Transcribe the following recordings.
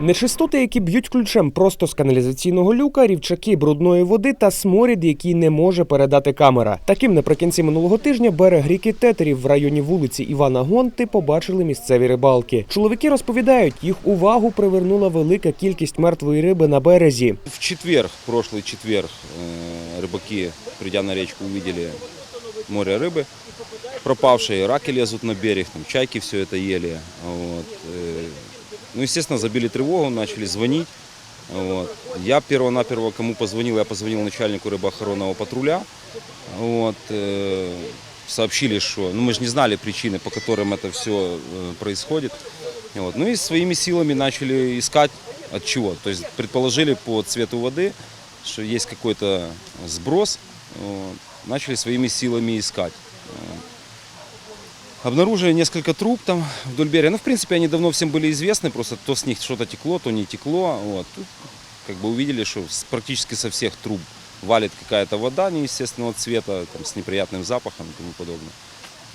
Нечистоти, які б'ють ключем просто з каналізаційного люка, рівчаки брудної води та сморід, який не може передати камера. Таким наприкінці минулого тижня берег ріки Тетерів в районі вулиці Івана Гонти побачили місцеві рибалки. Чоловіки розповідають, їх увагу привернула велика кількість мертвої риби на березі. В четверг, прошлый четверг, э, рыбаки, придя на речку, увидели море рыбы пропавшие, раки лезут на берег, там, чайки все это ели. Вот. э, Ну, естественно, забили тревогу, начали звонить. Вот. Я перво-наперво кому позвонил, я позвонил начальнику рыбоохоронного патруля. Вот. э, Сообщили, что, ну мы же не знали причины, по которым это все происходит. Вот. Ну и своими силами начали искать от чего. То есть предположили по цвету воды, что есть какой-то сброс. Вот. Начали своими силами искать. Вот. Обнаружили несколько труб там вдоль берега. Ну, в принципе, они давно всем были известны, просто то с них что-то текло, то не текло. Вот. Тут как бы увидели, что с- практически со всех труб валит какая-то вода неестественного цвета, там, с неприятным запахом и тому подобное.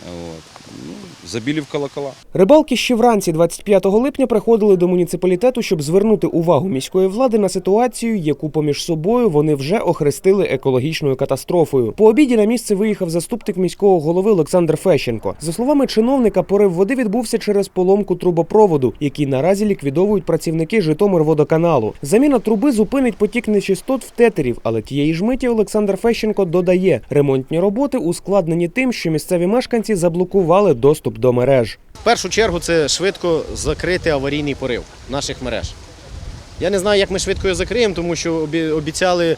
Вот. Ну, забили в колокола. Рибалки ще вранці 25 липня приходили до муніципалітету, щоб звернути увагу міської влади на ситуацію, яку поміж собою вони вже охрестили екологічною катастрофою. По обіді на місце виїхав заступник міського голови Олександр Фещенко. За словами чиновника, порив води відбувся через поломку трубопроводу, який наразі ліквідовують працівники Житомирводоканалу. Заміна труби зупинить потік нечистот в тетерів, але тієї ж миті Олександр Фещенко додає, ремонтні роботи ускладнені тим, що місцеві мешканці заблокували доступ до мереж. В першу чергу це швидко закрити аварійний порив наших мереж. Я не знаю, як ми швидко його закриємо, тому що обіцяли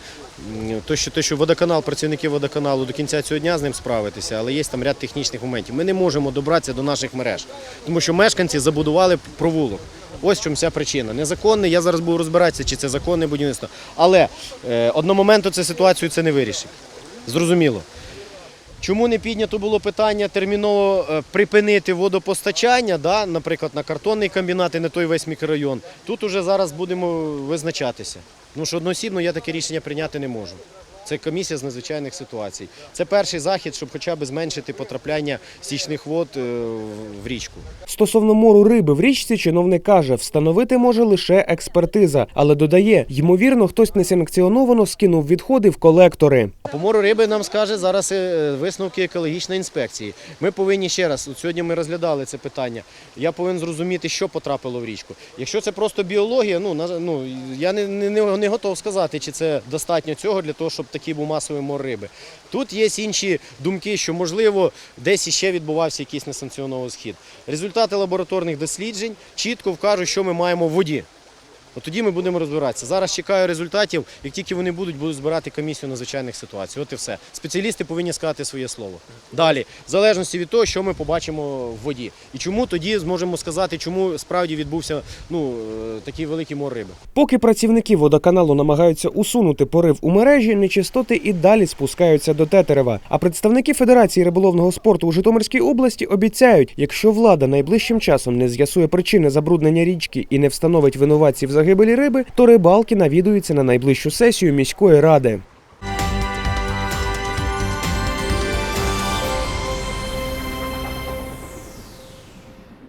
то, що, що водоканал, працівники водоканалу до кінця цього дня з ним справитися, але є там ряд технічних моментів. Ми не можемо добратися до наших мереж, тому що мешканці забудували провулок. Ось в чому вся причина. Незаконний, я зараз буду розбиратися, чи це законне будівництво. Але е, одномоментно цю ситуацію це не вирішить. Зрозуміло. Чому не піднято було питання терміново е, припинити водопостачання, да, наприклад, на картонний комбінат і на той весь мікрорайон? Тут уже зараз будемо визначатися. Тому що одноосібно я таке рішення прийняти не можу. Це комісія з надзвичайних ситуацій. Це перший захід, щоб хоча б зменшити потрапляння стічних вод е, в річку. Стосовно мору риби в річці, чиновник каже, встановити може лише експертиза, але додає, ймовірно, хтось несанкціоновано скинув відходи в колектори. По мору риби нам скаже зараз е, висновки екологічної інспекції. Ми повинні ще раз, от сьогодні ми розглядали це питання. Я повинен зрозуміти, що потрапило в річку. Якщо це просто біологія, ну, ну я не, не, не готов сказати, чи це достатньо цього для того, щоб такий був масовий риби. Тут є інші думки, що можливо десь іще відбувався якийсь несанкціонований схід. Результати лабораторних досліджень чітко вкажуть, що ми маємо в воді. От тоді ми будемо розбиратися. Зараз чекаю результатів. Як тільки вони будуть, буду збирати комісію надзвичайних ситуацій. От і все. Спеціалісти повинні сказати своє слово. Далі, в залежності від того, що ми побачимо в воді. І чому тоді зможемо сказати, чому справді відбувся ну, е, такий великий мор риби. Поки працівники водоканалу намагаються усунути порив у мережі, нечистоти і далі спускаються до Тетерева. А представники Федерації риболовного спорту у Житомирській області обіцяють, якщо влада найближчим часом не з'ясує причини забруднення річки і не встановить винуватців загибелі риби, то рибалки навідуються на найближчу сесію міської ради.